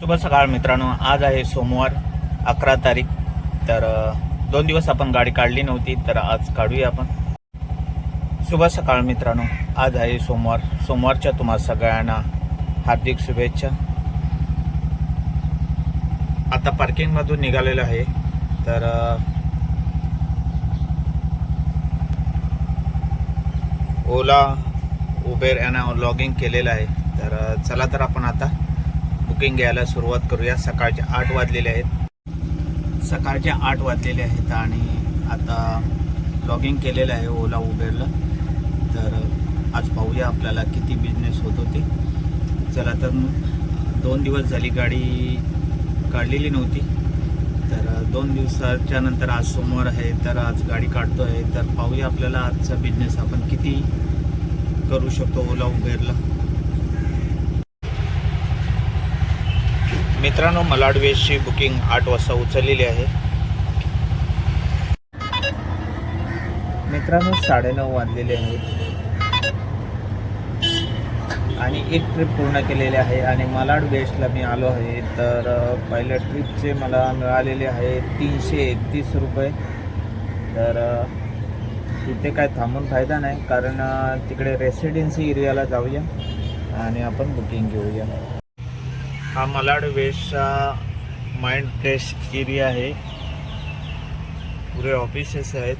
शुभ सकाळ मित्रांनो. आज आहे सोमवार अकरा तारीख. तर दोन दिवस आपण गाडी काढली नव्हती तर आज काढूया आपण. शुभ सकाळ मित्रांनो. आज आहे सोमवार. सोमवारच्या तुम्हा सगळ्यांना हार्दिक शुभेच्छा. आता पार्किंगमधून निघालेलं आहे. तर ओला उबेर यांना लॉगिंग केलेलं आहे. तर चला तर आपण आता बुकिंग घ्यायला सुरुवात करूया. सकाळचे आठ वाजलेले आहेत. सकाळचे आठ वाजलेले आहेत आणि आता लॉगिंग केलेलं आहे ओला उबेरला. तर आज पाहूया आपल्याला किती बिझनेस होत होते. चला तर दोन दिवस झाली गाडी काढलेली नव्हती. तर दोन दिवसाच्या नंतर आज सोमवार आहे तर आज गाडी काढतो आहे तर पाहूया आपल्याला आजचा बिझनेस आपण किती करू शकतो ओला उबेरला. मित्रांनो मलाड वेस्टची बुकिंग आठ वाजता उचललेली आहे. मित्रांनो साडेनऊ वाजलेले आहेत आणि एक ट्रिप पूर्ण केलेली आहे. आणि मलाड वेस्टला मी आलो आहे तर पहिल्या ट्रिपचे मला मिळालेले आहे तीनशे एकतीस रुपये. तर तिथे काय थांबून फायदा नाही कारण तिकडे रेसिडेन्सी एरियाला जाऊया आणि आपण बुकिंग घेऊया. हा मलाड वेस्टचा माइंड फ्रेश एरिया आहे. पुरे ऑफिसेस आहेत.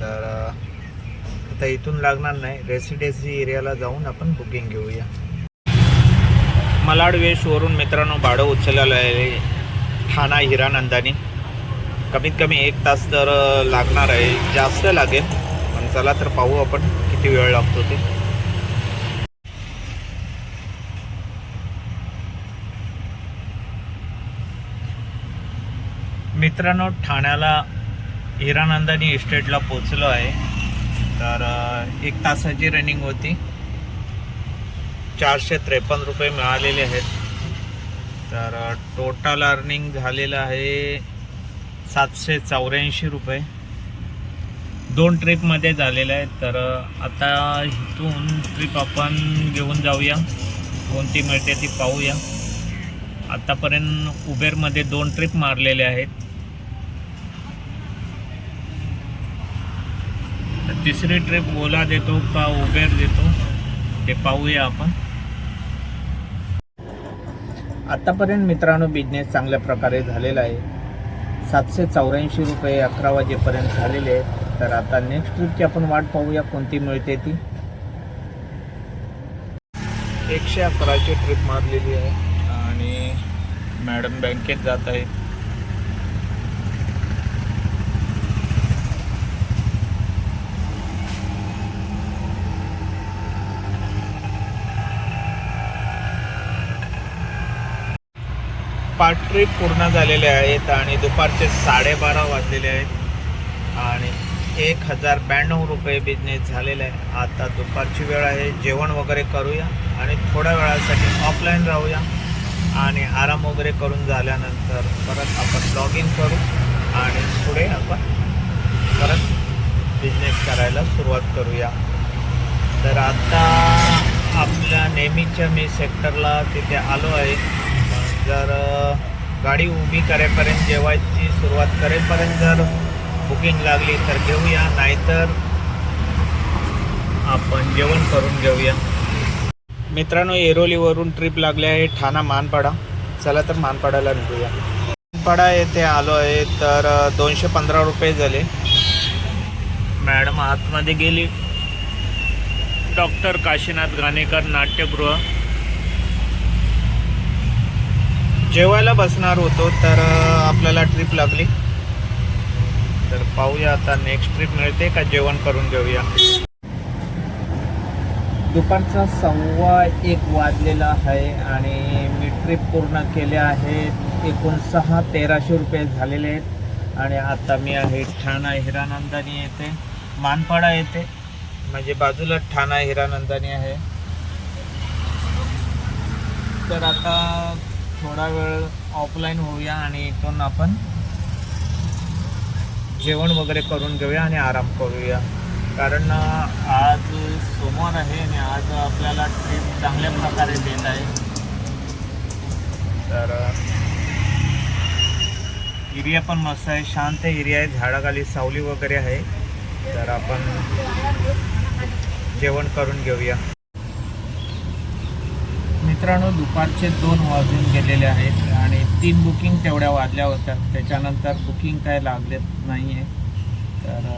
तर आता इथून लागणार नाही. रेसिडेन्सी एरियाला जाऊन आपण बुकिंग घेऊया. मलाड वेस्टवरून मित्रांनो भाडं उचललेलं आहे. ठाणा हिरानंदानी. कमीत कमी एक तास तर लागणार आहे. जास्त लागेल. पण चला तर पाहू आपण किती वेळ लागतो ते. मित्रांनो ठाण्याला हिरानंदानी इस्टेटला पोचलो आहे. तर एक तासाची रनिंग होती. चारशे त्रेपन्न रुपये मिळालेले आहेत. तर टोटल अर्निंग झालेलं आहे सातशे चौऱ्याऐंशी रुपये. दोन ट्रिपमध्ये झालेलं आहे. तर आता इथून ट्रिप आपण घेऊन जाऊया. कोणती मिळते ती पाहूया. आत्तापर्यंत उबेरमध्ये दोन ट्रिप मारलेले आहेत. तिसरी ट्रिप ओला देतो का उबेर देतो ते पाहूया आपण. आतापर्यंत मित्रांनो बिझनेस चांगल्या प्रकारे झालेला आहे. सातशे चौऱ्याऐंशी रुपये अकरा वाजेपर्यंत झालेले आहेत. तर आता नेक्स्ट ट्रिपची आपण वाट पाहूया कोणती मिळते ती. एकशे अकराची ट्रिप मारलेली आहे. आणि मॅडम बँकेत जात आहे पार्ट ट्रिप पूर्ण झालेले आहेत आणि दुपारचे साडेबारा वाजलेले आहेत. आणि एक हजार ब्याण्णव रुपये बिझनेस झालेला आहे. आता दुपारची वेळ आहे. जेवण वगैरे करूया आणि थोड्या वेळासाठी ऑफलाईन राहूया. आणि आराम वगैरे करून झाल्यानंतर परत आपण लॉग इन करू. आणि पुढे आपण परत बिझनेस करायला सुरुवात करूया. तर आता आपल्या नेहमीच्या मी सेक्टरला तिथे आलो आहे. जर गाडी उभी करेपर्यंत जेवायची सुरुवात करेपर्यंत जर बुकिंग लागली तर घेऊया नाहीतर आपण जेवण करून घेऊया. मित्रांनो एरोलीवरून ट्रिप लागली आहे ठाणा मानपाडा. चला तर मानपाडाला निघूया. मानपाडा येथे आलो आहे तर दोनशे पंधरा रुपये झाले. मॅडम आतमध्ये गेली. डॉक्टर काशीनाथ गाणेकर नाट्यगृह. जेवायला बसणार होतो तर आपल्याला ट्रिप लागली. तर पाहूया आता नेक्स्ट ट्रिप मिळते का? जेवण करून घेऊया. दुपारचा सव्वा एक वाजलेला आहे आणि मी ट्रिप पूर्ण केल्या आहेत एकूण सहा तेराशे रुपये झालेले आहेत. आणि आता मी आहे ठाणा हिरानंदानी येथे. मानपाडा येथे. म्हणजे बाजूला ठाणा हिरानंदानी आहे. तर आता थोडा वेळ ऑफलाईन होऊया आणि इथून आपण जेवण वगैरे करून घेऊया आणि आराम करूया. कारण आज सोमवार आहे आणि आज आपल्याला ट्रीप चांगल्या प्रकारे देत आहे. तर एरिया पण मस्त आहे शांत एरिया आहे झाडाखाली सावली वगैरे आहे. तर आपण जेवण करून घेऊया. मित्रांनो दुपारचे दोन वाजून गेलेले आहेत आणि तीन बुकिंग तेवढ्या वाजल्या होत्या. त्याच्यानंतर बुकिंग काय लागलेत नाही आहे तर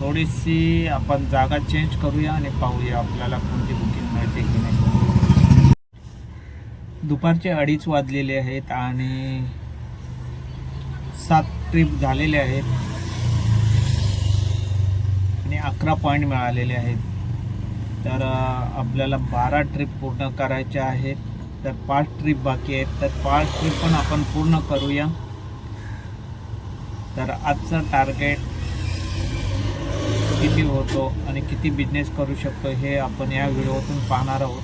थोडीशी आपण जागा चेंज करूया आणि पाहूया आपल्याला कोणती बुकिंग मिळते की नाही. दुपारचे अडीच वाजलेले आहेत आणि सात ट्रिप झालेले आहेत. आणि अकरा पॉईंट मिळालेले आहेत. तर आपल्याला बारा ट्रिप पूर्ण करायच्या आहेत. तर पाच ट्रिप बाकी आहेत. तर पाच ट्रिप पण आपण पूर्ण करूया. तर आजचं टार्गेट किती होतो आणि किती बिझनेस करू शकतो हे आपण या व्हिडिओतून पाहणार आहोत.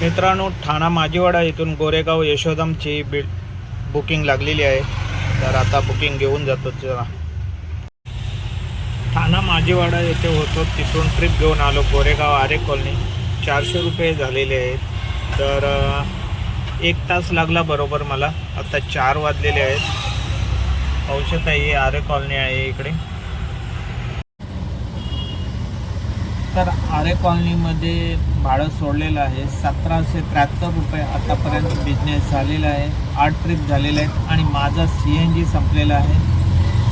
मित्रांनो ठाणा माजीवाडा इथून गोरेगाव यशोदामची बि बुकिंग लागलेली आहे. तर आता बुकिंग घेऊन जातो ठाणा माजीवाडा येथे होतो. तिथून ट्रिप घेऊन आलो. गोरेगाव आरे कॉलनी चारशे रुपये झालेले आहेत. तर एक तास लागला बरोबर मला. आता चार वाजलेले आहेत. औषध आहे आरे कॉलनी आहे इकडे. तर आरे कॉलनीमध्ये भाडं सोडलेलं आहे. सतराशे त्र्याहत्तर रुपये आतापर्यंत बिझनेस झालेला आहे. आठ ट्रिप झालेले आहेत. आणि माझा सी एन जी संपलेला आहे.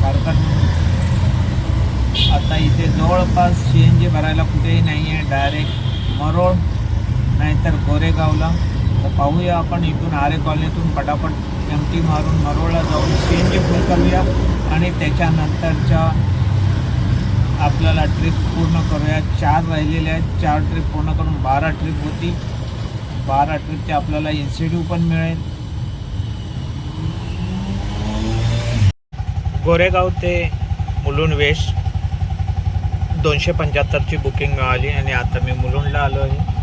कारण आता इथे जवळपास सी एन जी भरायला कुठेही नाही आहे डायरेक्ट मरोड नाहीतर गोरेगावला. तर पाहूया आपण इथून आरे कॉलनीतून पटापट एम टी मारून मरोडला जाऊन सी एन जी फुल करूया. आणि त्याच्यानंतरच्या आपल्याला ट्रिप पूर्ण करूया. चार राहिलेले आहेत. चार ट्रिप पूर्ण करून बारा ट्रिप होती. बारा ट्रिपचे आपल्याला इन्सेंटिव्ह पण मिळेल. गोरेगाव ते मुलुंड वेस्ट. दोनशे पंच्याहत्तरची बुकिंग मिळाली आणि आता मी मुलुंडला आलो आहे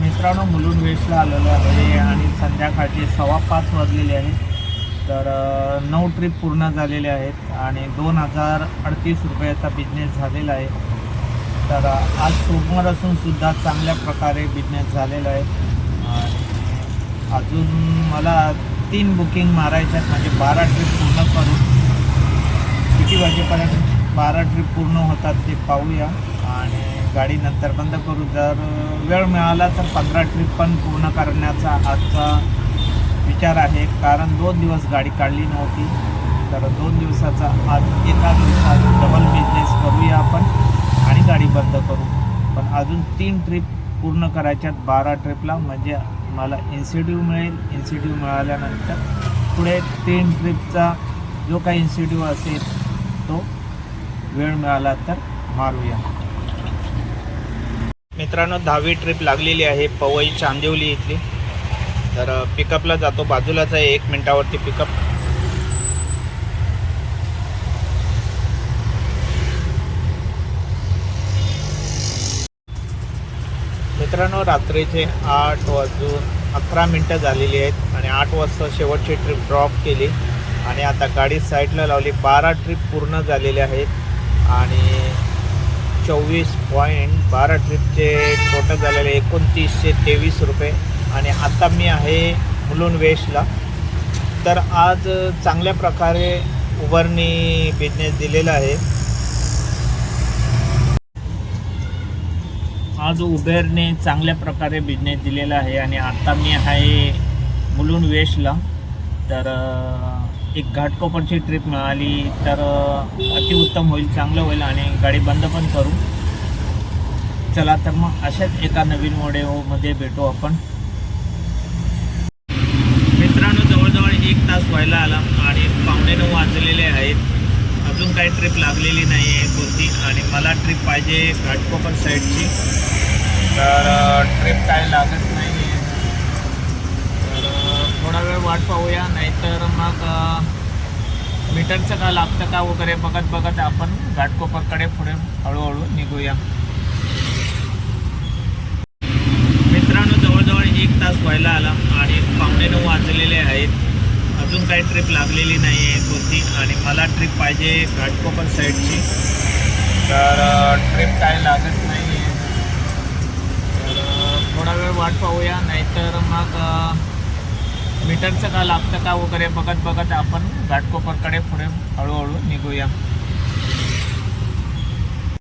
मित्रांनो मुलुंड वेस्टला आलेलो आहे आणि संध्याकाळची सव्वा पाच वाजलेले आहे. तर नऊ ट्रिप पूर्ण झालेले आहेत आणि दोन हजार अडतीस रुपयाचा बिझनेस झालेला आहे. तर आज सोमवार असून सुद्धा चांगल्या प्रकारे बिझनेस झालेला आहे. आणि अजून मला तीन बुकिंग मारायच्या आहेत म्हणजे बारा ट्रिप पूर्ण करून वाजेपर्यंत बारा ट्रिप पूर्ण होतात ते पाहूया. आणि गाडी नंतर बंद करू. जर वेळ मिळाला तर पंधरा ट्रिप पण पूर्ण करण्याचा आजचा विचार आहे. कारण दोन दिवस गाडी काढली नव्हती. तर दोन दिवसाचा आज एका दिवसात डबल बिझनेस करूया आपण आणि गाडी बंद करू. पण अजून तीन ट्रिप पूर्ण करायच्यात बारा ट्रिपला म्हणजे मला इन्सिटिव्ह मिळेल. इन्सिटिव्ह मिळाल्यानंतर पुढे तीन ट्रिपचा जो काही इन्सेटिव्ह असेल करतो. वेळ मिळाला तर मारूया. मित्रांनो दहावी ट्रिप लागलेली आहे पवई चांदिवली इथली. तर पिकअपला जातो. बाजूलाच आहे एक मिनिटावरती पिकअप मित्रांनो रात्रीचे आठ वाजून अकरा मिनटं झालेली आहेत आणि आठ वाजता शेवटची ट्रिप ड्रॉप केली. आणि आता गाडी साईडला लावली. बारा ट्रिप पूर्ण झालेले आहेत. आणि चोवीस पॉईंट बारा ट्रिपचे टोटल झालेले एकोणतीसशे तेवीस रुपये. आणि आता मी आहे मुलुंड वेशला तर आज चांगल्या प्रकारे उबरनी बिझनेस दिलेला आहे. आज उबेरने चांगल्या प्रकारे बिझनेस दिलेला आहे. आणि आता मी आहे मुलुंड वेशला तर एक घाटकोपरची ट्रिप मिळाली तर अतिउत्तम होईल चांगलं होईल आणि गाडी बंद पण करू. चला तर मग अशाच एका नवीन व्हिडिओमध्ये भेटू आपण. मित्रांनो जवळजवळ एक तास व्हायला आला आणि पावणे नऊ वाजलेले आहेत. अजून काही ट्रिप लागलेली नाही आहे कोणती? आणि मला ट्रिप पाहिजे घाटकोपर साईडची तर ट्रिप काय लागत वाट पाहूया नाहीतर मग मीटरचं का लागतं का वगैरे बघत बघत आपण घाटकोपरकडे पुढे हळूहळू निघूया. मित्रांनो जवळजवळ एक तास व्हायला आला आणि पावणे नऊ वाजलेले आहेत. अजून काही ट्रिप लागलेली नाही आहे कोणती? आणि मला ट्रिप पाहिजे घाटकोपर साईडची तर ट्रिप काय लागत नाही आहे तर थोडा वेळ वाट पाहूया नाहीतर मग मीटरचं का लागतं का वगैरे बघत बघत आपण घाटकोपरकडे पुढे हळूहळू निघूया.